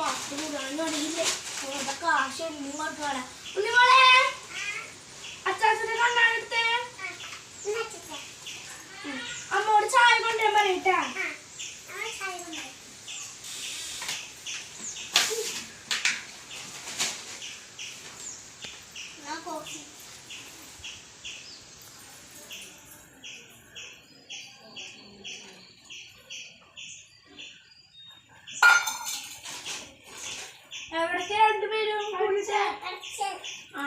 കാശ് കാശ് നിങ്ങൾക്ക് കാണാം ആ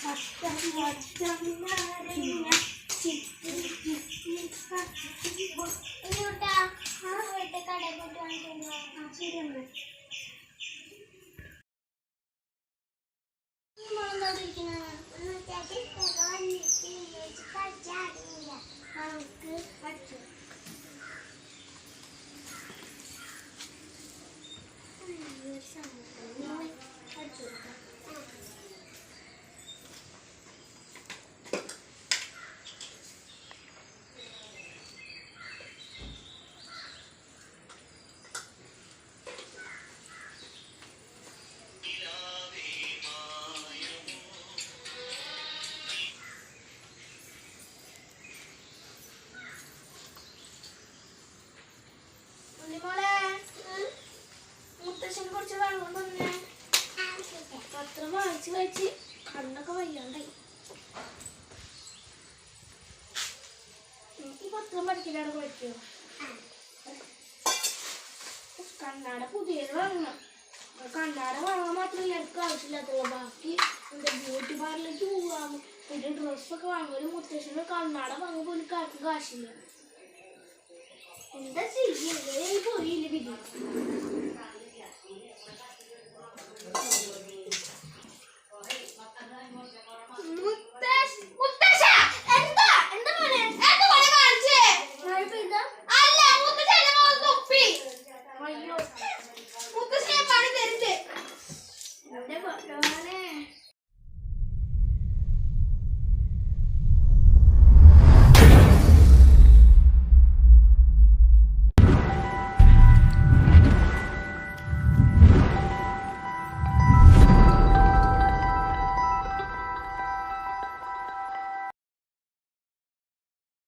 പച്ചം പച്ചം നാരങ്ങ ചിത്തി കണ്ണൊക്കെ വയ്യാണ്ടായി. ഈ പത്രം പഠിക്കലാണ് പഠിക്കോ കണ്ണാട പുതിയത് വാങ്ങണം. കണ്ണാട വാങ്ങാൻ മാത്രമല്ല എനിക്ക് ആവശ്യമില്ലാത്തുള്ളൂ ബാക്കി എന്താ ബ്യൂട്ടി പാർലറിലേക്ക് പോവാം പിന്നെ ഡ്രസ്സൊക്കെ വാങ്ങലും മുത്തശ്ശന് കണ്ണാട വാങ്ങുമ്പോൾ എനിക്ക് ആർക്കും കാശില്ല. എന്താ ചെയ്യുന്നത് പോയില്ല വിധി?